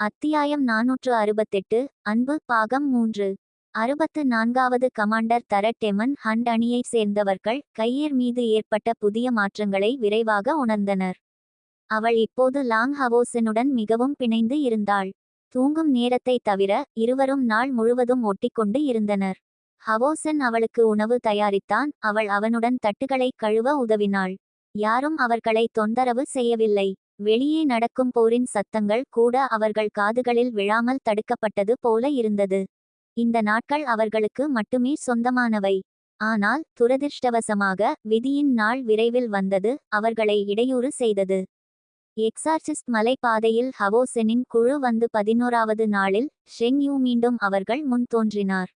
அத்தியாயம் நாநூற்று அறுபத்தெட்டு அன்பு பாகம் மூன்று. அறுபத்து நான்காவது கமாண்டர் தர டெமன் ஹண்ட் அணியைச் சேர்ந்தவர்கள் கையேர் மீது ஏற்பட்ட புதிய மாற்றங்களை விரைவாக உணர்ந்தனர். அவள் இப்போது லாங் ஹவோசனுடன் மிகவும் பிணைந்து இருந்தாள். தூங்கும் நேரத்தை தவிர இருவரும் நாள் முழுவதும் ஒட்டிக்கொண்டு இருந்தனர். ஹவோசன் அவளுக்கு உணவு தயாரித்தான் அவள் அவனுடன் தட்டுகளை கழுவ உதவினாள். யாரும் அவர்களை தொந்தரவு செய்யவில்லை. வெளியே நடக்கும் போரின் சத்தங்கள் கூட அவர்கள் காதுகளில் விழாமல் தடுக்கப்பட்டது போல இருந்தது. இந்த நாட்கள் அவர்களுக்கு மட்டுமே சொந்தமானவை. ஆனால் துரதிர்ஷ்டவசமாக விதியின் நாள் விரைவில் வந்தது அவர்களை இடையூறு செய்தது. எக்ஸார்சிஸ்ட் மலைப்பாதையில் ஹவோசெனின் குழு வந்து பதினோராவது நாளில் ஷெங் யூ மீண்டும் அவர்கள் முன் தோன்றினார்.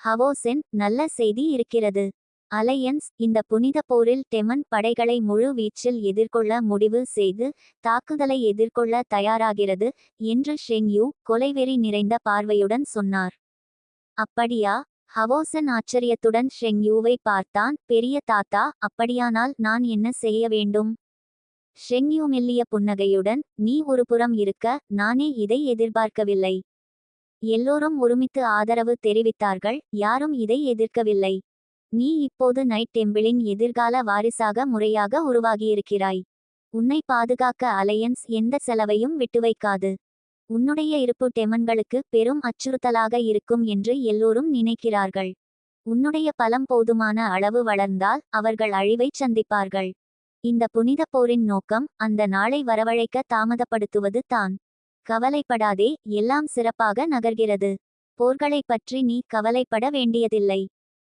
ஹவோசென் நல்ல செய்தி இருக்கிறது. அலையன்ஸ் இந்த புனித போரில் டெமன் படைகளை முழு வீச்சில் எதிர்கொள்ள முடிவு செய்து தாக்குதலை எதிர்கொள்ள தயாராகிறது என்று ஷெங்யூ கொலைவெறி நிறைந்த பார்வையுடன் சொன்னார். அப்படியா ஹவோசன் ஆச்சரியத்துடன் ஷெங்யூவை பார்த்தான். பெரிய தாத்தா அப்படியானால் நான் என்ன செய்ய வேண்டும் ஷெங்யூ மெல்லிய புன்னகையுடன் நீ ஒரு புறம் இருக்க நானே இதை எதிர்பார்க்கவில்லை எல்லோரும் ஒருமித்து ஆதரவு தெரிவித்தார்கள். யாரும் இதை எதிர்க்கவில்லை. நீ இப்போது நைட் டெம்பிளின் எதிர்கால வாரிசாக முறையாக உருவாகியிருக்கிறாய். உன்னை பாதுகாக்க அலையன்ஸ் எந்த செலவையும் விட்டுவைக்காது. உன்னுடைய இருப்பு டெமன்களுக்கு பெரும் அச்சுறுத்தலாக இருக்கும் என்று எல்லோரும் நினைக்கிறார்கள். உன்னுடைய பலம் போதுமான அளவு வளர்ந்தால் அவர்கள் அழிவைச் சந்திப்பார்கள். இந்த புனித போரின் நோக்கம் அந்த நாளை வரவழைக்க தாமதப்படுத்துவது தான். கவலைப்படாதே எல்லாம் சிறப்பாக நகர்கிறது. போர்களைப் பற்றி நீ கவலைப்பட வேண்டியதில்லை.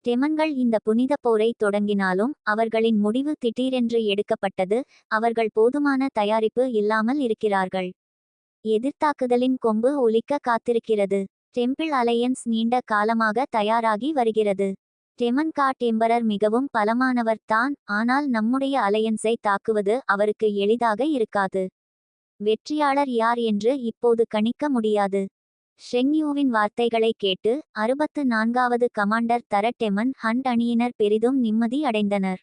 டெமன்கள் இந்த புனித போரை தொடங்கினாலும் அவர்களின் முடிவு திடீரென்று எடுக்கப்பட்டது அவர்கள் போதுமான தயாரிப்பு இல்லாமல் இருக்கிறார்கள். எதிர்த்தாக்குதலின் கொம்பு ஒலிக்க காத்திருக்கிறது. டெம்பிள் அலையன்ஸ் நீண்ட காலமாக தயாராகி வருகிறது. டெமன் கா டெம்பரர் மிகவும் பலமானவர் தான் ஆனால் நம்முடைய அலையன்ஸை தாக்குவது அவருக்கு எளிதாக இருக்காது. வெற்றியாளர் யார் என்று இப்போது கணிக்க முடியாது. ஷெங்யூவின் வார்த்தைகளை கேட்டு அறுபத்து நான்காவது கமாண்டர் தரட்டெமன் ஹண்ட் அணியினர் பெரிதும் நிம்மதி அடைந்தனர்.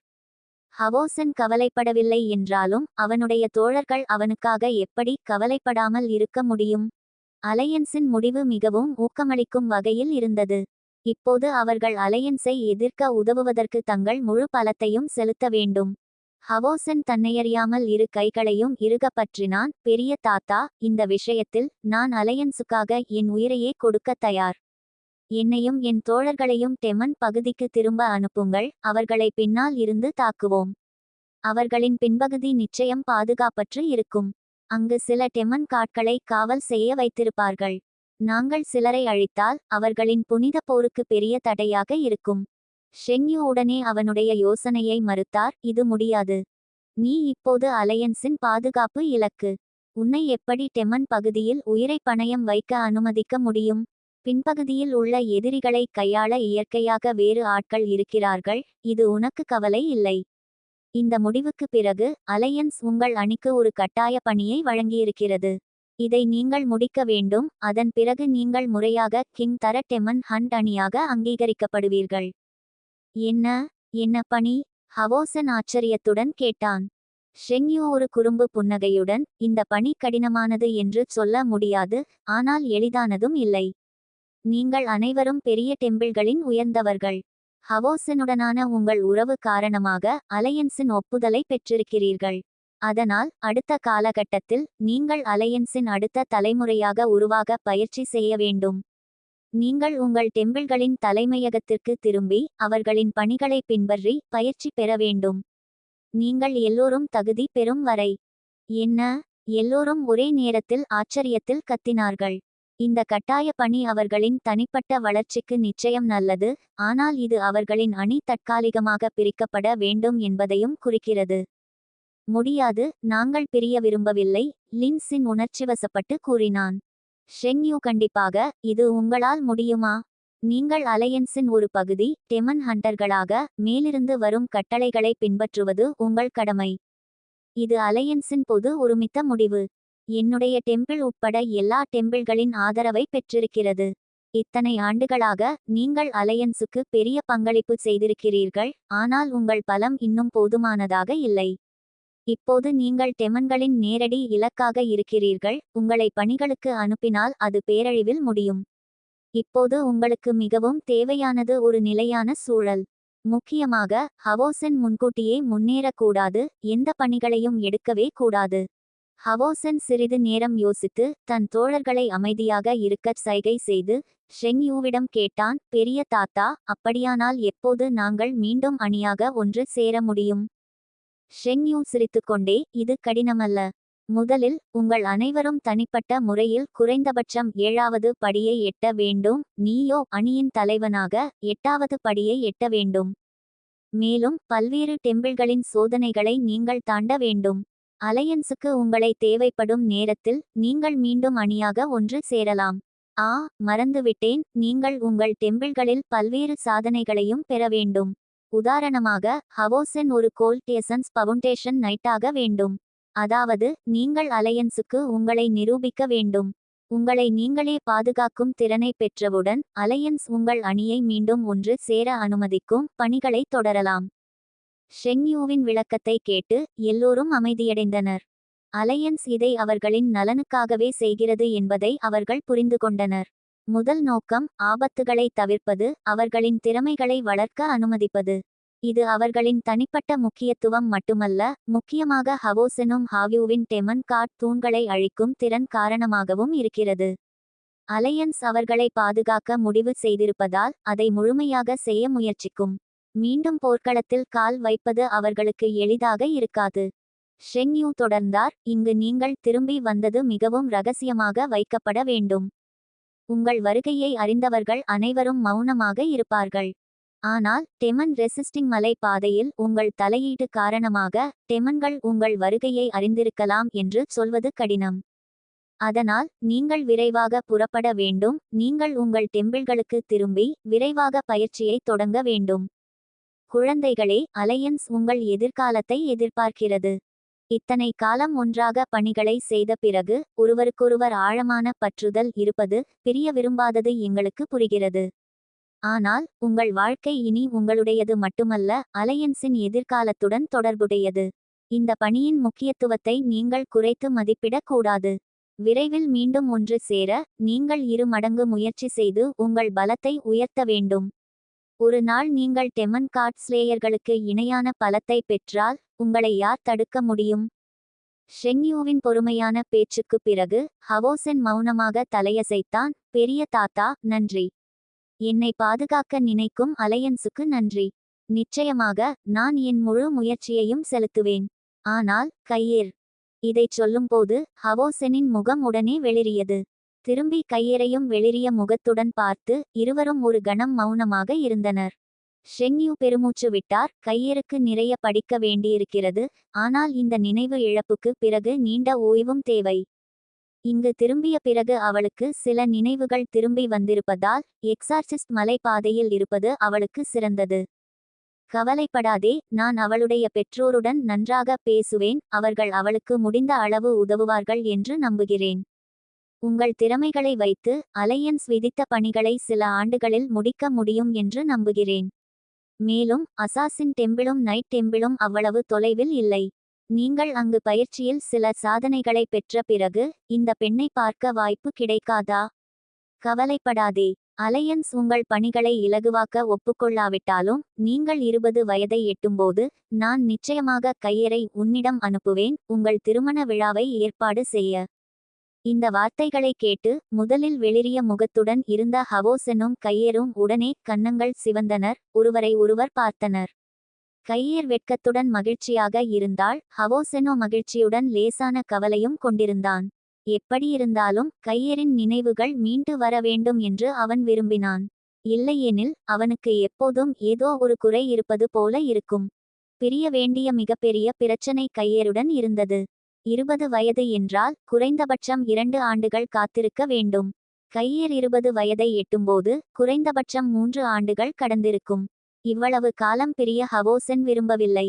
ஹவோசன் கவலைப்படவில்லை என்றாலும் அவனுடைய தோழர்கள் அவனுக்காக எப்படி கவலைப்படாமல் இருக்க முடியும்? அலையன்ஸின் முடிவு மிகவும் ஊக்கமளிக்கும் வகையில் இருந்தது. இப்போது அவர்கள் அலையன்ஸை எதிர்க்க உதவுவதற்கு தங்கள் முழு பலத்தையும் செலுத்த வேண்டும். ஹவோசன் தன்னையறியாமல் இரு கைகளையும் இறுக பற்றினான் பெரிய தாத்தா இந்த விஷயத்தில் நான் அலையன்ஸுக்காக என் உயிரையே கொடுக்க தயார். என்னையும் என் தோழர்களையும் டெமன் பகுதிக்கு திரும்ப அனுப்புங்கள். அவர்களை பின்னால் இருந்து தாக்குவோம். அவர்களின் பின்பகுதி நிச்சயம் பாதுகாப்பற்று இருக்கும். அங்கு சில டெமன் காட்களை காவல் செய்ய வைத்திருப்பார்கள். நாங்கள் சிலரை அழித்தால் அவர்களின் புனித போருக்கு பெரிய தடையாக இருக்கும். ஷெங்யூ உடனே அவனுடைய யோசனையை மறுத்தார் இது முடியாது. நீ இப்போது அலையன்ஸின் பாதுகாப்பு இலக்கு. உன்னை எப்படி டெமன் பகுதியில் உயிரை பணயம் வைக்க அனுமதிக்க முடியும்? பின்பகுதியில் உள்ள எதிரிகளை கையாள இயற்கையாக வேறு ஆட்கள் இருக்கிறார்கள் இது உனக்கு கவலை இல்லை. இந்த முடிவுக்கு பிறகு அலையன்ஸ் உங்கள் அணிக்கு ஒரு கட்டாய பணியை வழங்கியிருக்கிறது. இதை நீங்கள் முடிக்க வேண்டும் அதன் பிறகு நீங்கள் முறையாக கிங் தர டெமன் ஹண்ட் அணியாக அங்கீகரிக்கப்படுவீர்கள். என்ன என்ன பணி? ஹவோசன் ஆச்சரியத்துடன் கேட்டான். ஷெங்யூ ஒரு குறும்பு புன்னகையுடன் இந்த பணி கடினமானது என்று சொல்ல முடியாது ஆனால் எளிதானதும் இல்லை. நீங்கள் அனைவரும் பெரிய டெம்பிள்களின் உயர்ந்தவர்கள். ஹவோசனுடனான உங்கள் உறவு காரணமாக அலையன்ஸின் ஒப்புதலை பெற்றிருக்கிறீர்கள். அதனால் அடுத்த காலகட்டத்தில் நீங்கள் அலையன்ஸின் அடுத்த தலைமுறையாக உருவாக பயிற்சி செய்ய வேண்டும். நீங்கள் உங்கள் டெம்பிள்களின் தலைமையகத்திற்கு திரும்பி அவர்களின் பணிகளை பின்பற்றி பயிற்சி பெற வேண்டும். நீங்கள் எல்லோரும் தகுதி பெறும் வரை. என்ன? எல்லோரும் ஒரே நேரத்தில் ஆச்சரியத்தில் கத்தினார்கள். இந்த கட்டாய பணி அவர்களின் தனிப்பட்ட வளர்ச்சிக்கு நிச்சயம் நல்லது ஆனால் இது அவர்களின் அணி தற்காலிகமாக பிரிக்கப்பட வேண்டும் என்பதையும் குறிக்கிறது. முடியாது நாங்கள் பிரிய விரும்பவில்லை லின்ஸின் உணர்ச்சிவசப்பட்டு கூறினான். ஷெங்யூ கண்டிப்பாக இது உங்களால் முடியுமா? நீங்கள் அலையன்ஸின் ஒரு பகுதி டெமன் ஹண்டர்களாக மேலிருந்து வரும் கட்டளைகளை பின்பற்றுவது உங்கள் கடமை. இது அலையன்ஸின் பொது ஒருமித்த முடிவு. என்னுடைய டெம்பிள் உட்பட எல்லா டெம்பிள்களின் ஆதரவை பெற்றிருக்கிறது. இத்தனை ஆண்டுகளாக நீங்கள் அலையன்ஸுக்கு பெரிய பங்களிப்பு செய்திருக்கிறீர்கள் ஆனால் உங்கள் பலம் இன்னும் போதுமானதாக இல்லை. இப்போது நீங்கள் டெமன்களின் நேரடி இலக்காக இருக்கிறீர்கள் உங்களை பணிகளுக்கு அனுப்பினால் அது பேரழிவில் முடியும். இப்போது உங்களுக்கு மிகவும் தேவையானது ஒரு நிலையான சூழல். முக்கியமாக ஹவோசன் முன்கூட்டியே முன்னேறக்கூடாது எந்த பணிகளையும் எடுக்கவே கூடாது. ஹவோசன் சிறிது நேரம் யோசித்து தன் தோழர்களை அமைதியாக இருக்கச் சைகை செய்து ஷெங்யூவிடம் கேட்டான் பெரிய தாத்தா அப்படியானால் எப்போது நாங்கள் மீண்டும் அணியாக ஒன்று சேர முடியும்? ஷெங்யூ சிரித்துக்கொண்டே இது கடினமல்ல. முதலில் உங்கள் அனைவரும் தனிப்பட்ட முறையில் குறைந்தபட்சம் ஏழாவது படியை எட்ட வேண்டும். நீயோ அணியின் தலைவனாக எட்டாவது படியை எட்ட வேண்டும். மேலும் பல்வேறு டெம்பிள்களின் சோதனைகளை நீங்கள் தாண்ட வேண்டும். அலையன்ஸுக்கு உங்களை தேவைப்படும் நேரத்தில் நீங்கள் மீண்டும் அணியாக ஒன்று சேரலாம். ஆ மறந்துவிட்டேன். நீங்கள் உங்கள் டெம்பிள்களில் பல்வேறு சாதனைகளையும் பெற வேண்டும். உதாரணமாக ஹவோசென் ஒரு கோல்டேசன்ஸ் பவுண்டேஷன் நைட்டாக வேண்டும். அதாவது நீங்கள் அலையன்ஸுக்கு உங்களை நிரூபிக்க வேண்டும். உங்களை நீங்களே பாதுகாக்கும் திறனை பெற்றவுடன் அலையன்ஸ் உங்கள் அணியை மீண்டும் ஒன்று சேர அனுமதிக்கும் பணிகளை தொடரலாம். ஷெங்யூவின் விளக்கத்தை கேட்டு எல்லோரும் அமைதியடைந்தனர். அலையன்ஸ் இதை அவர்களின் நலனுக்காகவே செய்கிறது என்பதை அவர்கள் புரிந்து கொண்டனர். முதல் நோக்கம் ஆபத்துகளை தவிர்ப்பது அவர்களின் திறமைகளை வளர்க்க அனுமதிப்பது. இது அவர்களின் தனிப்பட்ட முக்கியத்துவம் மட்டுமல்ல முக்கியமாக ஹவோசெனும் ஹாவியூவின் டெமன் காட் தூண்களை அழிக்கும் திறன் காரணமாகவும் இருக்கிறது. அலையன்ஸ் அவர்களை பாதுகாக்க முடிவு செய்திருப்பதால் அதை முழுமையாக செய்ய முயற்சிக்கும். மீண்டும் போர்க்களத்தில் கால் வைப்பது அவர்களுக்கு எளிதாக இருக்காது. ஷெங்யூ தொடர்ந்தார் இங்கு நீங்கள் திரும்பி வந்தது மிகவும் ரகசியமாக வைக்கப்பட வேண்டும். உங்கள் வருகையை அறிந்தவர்கள் அனைவரும் மௌனமாக இருப்பார்கள். ஆனால் தெமன் ரெசிஸ்டிங் மலை பாதையில் உங்கள் தலையீடு காரணமாக தெமன்கள் உங்கள் வருகையை அறிந்திருக்கலாம் என்று சொல்வது கடினம். அதனால் நீங்கள் விரைவாக புறப்பட வேண்டும் நீங்கள் உங்கள் டெம்பிள்களுக்கு திரும்பி விரைவாக பயிற்சியை தொடங்க வேண்டும். குழந்தைகளே அலையன்ஸ் உங்கள் எதிர்காலத்தை எதிர்பார்க்கிறது. இத்தனை காலம் ஒன்றாக பணிகளை செய்த பிறகு ஒருவருக்கொருவர் ஆழமான பற்றுதல் இருப்பது பிரிய விரும்பாதது எங்களுக்கு புரிகிறது. ஆனால் உங்கள் வாழ்க்கை இனி உங்களுடையது மட்டுமல்ல அலையன்ஸின் எதிர்காலத்துடன் தொடர்புடையது. இந்த பணியின் முக்கியத்துவத்தை நீங்கள் குறைத்து மதிப்பிடக் கூடாது. விரைவில் மீண்டும் ஒன்று சேர நீங்கள் இரு மடங்கு முயற்சி செய்து உங்கள் பலத்தை உயர்த்த வேண்டும். ஒரு நாள் நீங்கள் டெமன் கார்ட் ஸ்லேயர்களுக்கு இணையான பலத்தை பெற்றால் உங்களை யார் தடுக்க முடியும்? ஷெங்யூவின் பொறுமையான பேச்சுக்குப் பிறகு ஹவோசென் மௌனமாக தலையசைத்தான் பெரிய தாத்தா நன்றி. என்னை பாதுகாக்க நினைக்கும் அலையன்ஸுக்கு நன்றி. நிச்சயமாக நான் என் முழு முயற்சியையும் செலுத்துவேன். ஆனால் கையேர் இதைச் சொல்லும்போது ஹவோசெனின் முகம் உடனே வெளிரியது திரும்பி கையேறையும் வெளிரிய முகத்துடன் பார்த்து இருவரும் ஒரு கணம் மௌனமாக இருந்தனர். ஷெங்யூ பெருமூச்சு விட்டார். கையிருக்கு நிறைய படிக்க வேண்டியிருக்கிறது. ஆனால் இந்த நினைவு இழப்புக்கு பிறகு நீண்ட ஓய்வும் தேவை. இங்கு திரும்பிய பிறகு அவளுக்கு சில நினைவுகள் திரும்பி வந்திருப்பதால் எக்ஸார்சிஸ்ட் மலைப்பாதையில் இருப்பது அவளுக்கு சிறந்தது. கவலைப்படாதே நான் அவளுடைய பெற்றோருடன் நன்றாக பேசுவேன். அவர்கள் அவளுக்கு முடிந்த அளவு உதவுவார்கள் என்று நம்புகிறேன். உங்கள் திறமைகளை வைத்து அலையன்ஸ் விதித்த பணிகளை சில ஆண்டுகளில் முடிக்க முடியும் என்று நம்புகிறேன். மேலும் அசாசின் டெம்பிளும் நைட் டெம்பிளும் அவ்வளவு தொலைவில் இல்லை. நீங்கள் அங்கு பயிற்சியில் சில சாதனைகளை பெற்ற பிறகு இந்த பெண்ணை பார்க்க வாய்ப்பு கிடைக்காதா? கவலைப்படாதே. அலையன்ஸ் உங்கள் பணிகளை இலகுவாக்க ஒப்புக்கொள்ளாவிட்டாலும் நீங்கள் இருபது வயதை எட்டும்போது நான் நிச்சயமாக கையறை உன்னிடம் அனுப்புவேன் உங்கள் திருமண விழாவை ஏற்பாடு செய்ய. இந்த வார்த்தைகளை கேட்டு முதலில் வெளிரிய முகத்துடன் இருந்த ஹவோசனும் கையேரும் உடனே கன்னங்கள் சிவந்தனர். ஒருவரை ஒருவர் பார்த்தனர். கையேர் வெட்கத்துடன் மகிழ்ச்சியாக இருந்தால் ஹவோசெனோ மகிழ்ச்சியுடன் லேசான கவலையும் கொண்டிருந்தான். எப்படியிருந்தாலும் கையேரின் நினைவுகள் மீண்டு வர வேண்டும் என்று அவன் விரும்பினான். இல்லையெனில் அவனுக்கு எப்போதும் ஏதோ ஒரு குறை இருப்பது போல இருக்கும். பிரிய வேண்டிய மிகப்பெரிய பிரச்சனை கையேருடன் இருந்தது. இருபது வயது என்றால் குறைந்தபட்சம் இரண்டு ஆண்டுகள் காத்திருக்க வேண்டும். கையேர் இருபது வயதை எட்டும்போது குறைந்தபட்சம் மூன்று ஆண்டுகள் கடந்திருக்கும். இவ்வளவு காலம் பிரிய ஹவோசன் விரும்பவில்லை.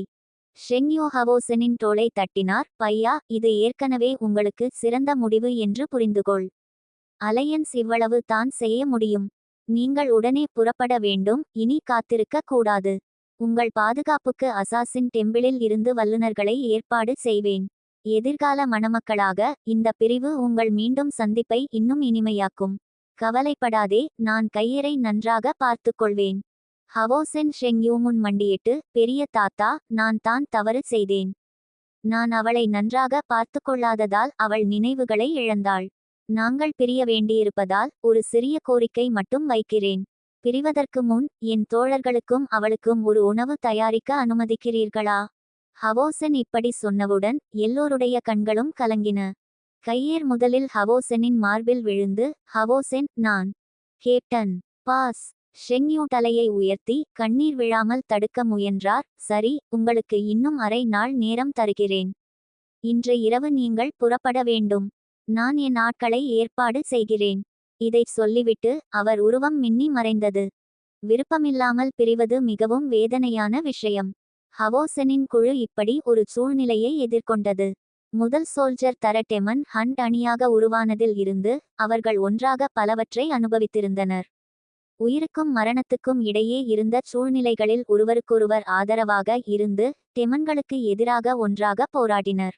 ஷெங்யோ ஹவோசனின் தோளை தட்டினார் பையா இது ஏற்கனவே உங்களுக்கு சிறந்த முடிவு என்று புரிந்துகொள். அலையன்ஸ் இவ்வளவு தான் செய்ய முடியும். நீங்கள் உடனே புறப்பட வேண்டும் இனி காத்திருக்க கூடாது. உங்கள் பாதுகாப்புக்கு அசாசின் டெம்பிளில் இருந்து வல்லுநர்களை ஏற்பாடு செய்வேன். எதிர்கால மணமக்களாக இந்த பிரிவு உங்கள் மீண்டும் சந்திப்பை இன்னும் இனிமையாக்கும். கவலைப்படாதே நான் கையரை நன்றாக பார்த்துக்கொள்வேன். ஹவோசென் ஷெங்யூமுன் மண்டியிட்டு பெரிய தாத்தா நான் தான் தவறு செய்தேன். நான் அவளை நன்றாக பார்த்துக்கொள்ளாததால் அவள் நினைவுகளை இழந்தாள். நாங்கள் பிரிய வேண்டியிருப்பதால் ஒரு சிறிய கோரிக்கை மட்டும் வைக்கிறேன். பிரிவதற்கு முன் என் தோழர்களுக்கும் அவளுக்கும் ஒரு உணவு தயாரிக்க அனுமதிக்கிறீர்களா? ஹவோசென் இப்படி சொன்னவுடன் எல்லோருடைய கண்களும் கலங்கின. கையேர் முதலில் ஹவோசெனின் மார்பில் விழுந்து ஹவோசென் நான். கேப்டன். பாஸ். ஷெங்யூ தலையை உயர்த்தி கண்ணீர் விழாமல் தடுக்க முயன்றார். சரி உங்களுக்கு இன்னும் அரை நாள் நேரம் தருகிறேன். இன்று இரவு நீங்கள் புறப்பட வேண்டும். நான் என் ஆட்களை ஏற்பாடு செய்கிறேன். இதைச் சொல்லிவிட்டு அவர் உருவம் மின்னி மறைந்தது. விருப்பமில்லாமல் பிரிவது மிகவும் வேதனையான விஷயம். ஹவோசனின் குழு இப்படி ஒரு சூழ்நிலையை எதிர்கொண்டது. முதல் சோல்ஜர் தரட்டெமன் ஹண்ட் அணியாக உருவானதில் இருந்து அவர்கள் ஒன்றாக பலவற்றை அனுபவித்திருந்தனர். உயிருக்கும் மரணத்துக்கும் இடையே இருந்த சூழ்நிலைகளில் ஒருவருக்கொருவர் ஆதரவாக இருந்து டெமன்களுக்கு எதிராக ஒன்றாக போராடினர்.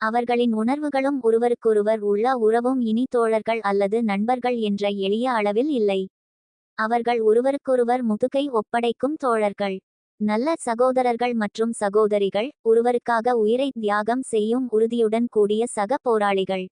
அவர்களின் உணர்வுகளும் ஒருவருக்கொருவர் உள்ள உறவும் இனி தோழர்கள் அல்லது நண்பர்கள் என்ற எளிய அளவில் இல்லை. அவர்கள் ஒருவருக்கொருவர் முதுகை ஒப்படைக்கும் தோழர்கள். நல்ல சகோதரர்கள் மற்றும் சகோதரிகள் ஒருவருக்காக உயிரை தியாகம் செய்யும் உறுதியுடன் கூடிய சக போராளிகள்.